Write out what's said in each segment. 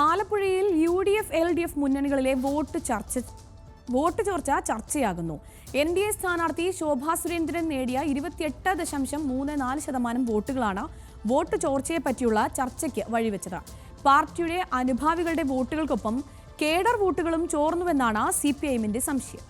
ആലപ്പുഴയിൽ U D F L D F മുന്നണികളിലെ vote ചർച്ച vote ചോർച്ച ചർച്ചയാകുന്നു. എൻ ഡി എ സ്ഥാനാർത്ഥി ശോഭാ സുരേന്ദ്രൻ നേടിയ ഇരുപത്തിയെട്ട് ദശാംശം മൂന്ന് നാല് ശതമാനം വോട്ടുകളാണ് വോട്ട് ചോർച്ചയെ പറ്റിയുള്ള ചർച്ചയ്ക്ക് വഴിവെച്ചത്. പാർട്ടിയുടെ അനുഭാവികളുടെ വോട്ടുകൾക്കൊപ്പം കേഡർ വോട്ടുകളും ചോർന്നുവെന്നാണ് സി പി ഐഎമ്മിന്റെ സംശയം.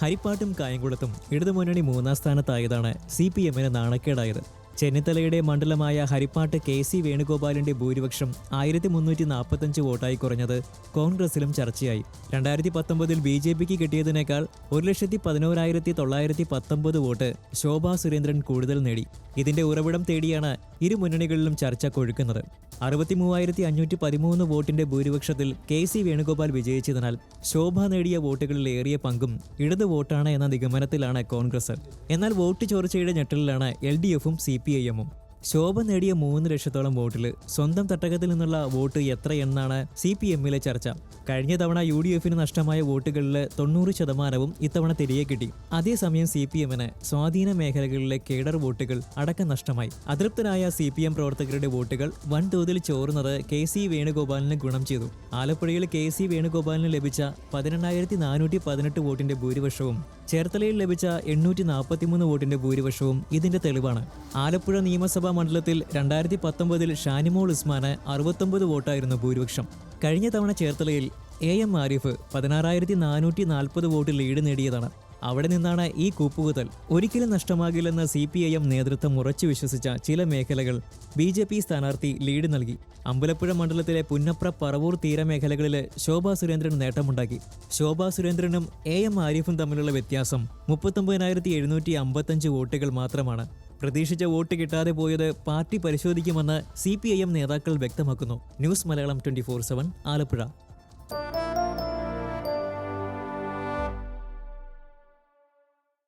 ഹരിപ്പാട്ടും കായംകുളത്തും ഇടതുമുന്നണി മൂന്നാം സ്ഥാനത്തായതാണ് സി പി എമ്മിന് നാണക്കേടായത്. ചെന്നിത്തലയുടെ മണ്ഡലമായ ഹരിപ്പാട്ട് കെ സി വേണുഗോപാലിന്റെ ഭൂരിപക്ഷം ആയിരത്തി മുന്നൂറ്റി നാൽപ്പത്തഞ്ച് വോട്ടായി കുറഞ്ഞത് കോൺഗ്രസിലും ചർച്ചയായി. രണ്ടായിരത്തി പത്തൊമ്പതിൽ ബി ജെ പിക്ക് കിട്ടിയതിനേക്കാൾ ഒരു ലക്ഷത്തി പതിനോരായിരത്തി തൊള്ളായിരത്തി പത്തൊമ്പത് വോട്ട് ശോഭാ സുരേന്ദ്രൻ കൂടുതൽ നേടി. ഇതിന്റെ ഉറവിടം തേടിയാണ് ഇരു മുന്നണികളിലും ചർച്ച കൊഴുക്കുന്നത്. അറുപത്തി മൂവായിരത്തി അഞ്ഞൂറ്റി പതിമൂന്ന് വോട്ടിന്റെ ഭൂരിപക്ഷത്തിൽ കെ സി വേണുഗോപാൽ വിജയിച്ചതിനാൽ ശോഭ നേടിയ വോട്ടുകളിൽ ഏറിയ പങ്കും ഇടത് വോട്ടാണ് എന്ന നിഗമനത്തിലാണ് കോൺഗ്രസ്. എന്നാൽ വോട്ട് ചോർച്ചയുടെ ഞെട്ടലിലാണ് എൽ ഡി എഫും സി പി ഐ എമ്മും. ശോഭ നേടിയ മൂന്ന് ലക്ഷത്തോളം വോട്ടിൽ സ്വന്തം തട്ടകത്തിൽ നിന്നുള്ള വോട്ട് എത്രയെന്നാണ് സി പി എമ്മിലെ ചർച്ച. കഴിഞ്ഞ തവണ യു ഡി എഫിന് നഷ്ടമായ വോട്ടുകളിൽ തൊണ്ണൂറ് ശതമാനവും ഇത്തവണ തിരികെ കിട്ടി. അതേസമയം സി പി എമ്മിന് സ്വാധീന മേഖലകളിലെ കേഡർ വോട്ടുകൾ അടക്കം നഷ്ടമായി. അതൃപ്തരായ സി പി എം പ്രവർത്തകരുടെ വോട്ടുകൾ വൻതോതിൽ ചോർന്നത് കെ സി വേണുഗോപാലിന് ഗുണം ചെയ്തു. ആലപ്പുഴയിൽ കെ സി വേണുഗോപാലിന് ലഭിച്ച പതിനെണ്ണായിരത്തി നാനൂറ്റി പതിനെട്ട് വോട്ടിന്റെ ഭൂരിപക്ഷവും ചേർത്തലയിൽ ലഭിച്ച എണ്ണൂറ്റി നാൽപ്പത്തിമൂന്ന് വോട്ടിന്റെ ഭൂരിപക്ഷവും ഇതിന്റെ തെളിവാണ്. ആലപ്പുഴ നിയമസഭാ മണ്ഡലത്തിൽ രണ്ടായിരത്തി പത്തൊമ്പതിൽ ഷാനിമോൾ ഉസ്മാന് അറുപത്തൊമ്പത് വോട്ടായിരുന്നു ഭൂരിപക്ഷം. കഴിഞ്ഞ തവണ ചേർത്തലയിൽ എ എം ആരിഫ് പതിനാറായിരത്തി നാനൂറ്റി നാൽപ്പത് വോട്ട് ലീഡ് നേടിയതാണ്. അവിടെ നിന്നാണ് ഈ കൂപ്പുകുത്തൽ ഒരിക്കലും നഷ്ടമാകില്ലെന്ന സി പി ഐ എം നേതൃത്വം ഉറച്ചു വിശ്വസിച്ച ചില മേഖലകൾ ബി ജെ പി സ്ഥാനാർത്ഥി ലീഡ് നൽകി. അമ്പലപ്പുഴ മണ്ഡലത്തിലെ പുന്നപ്ര പറവൂർ തീരമേഖലകളിൽ ശോഭാ സുരേന്ദ്രൻ നേട്ടമുണ്ടാക്കി. ശോഭാ സുരേന്ദ്രനും എ എം ആരിഫും തമ്മിലുള്ള വ്യത്യാസം മുപ്പത്തൊമ്പതിനായിരത്തി എഴുന്നൂറ്റി അമ്പത്തഞ്ച് വോട്ടുകൾ മാത്രമാണ്. പ്രതീക്ഷിച്ച വോട്ട് കിട്ടാതെ പോയത് പാർട്ടി പരിശോധിക്കുമെന്ന് സി നേതാക്കൾ വ്യക്തമാക്കുന്നു. News Malayalam twenty four Alappuzha.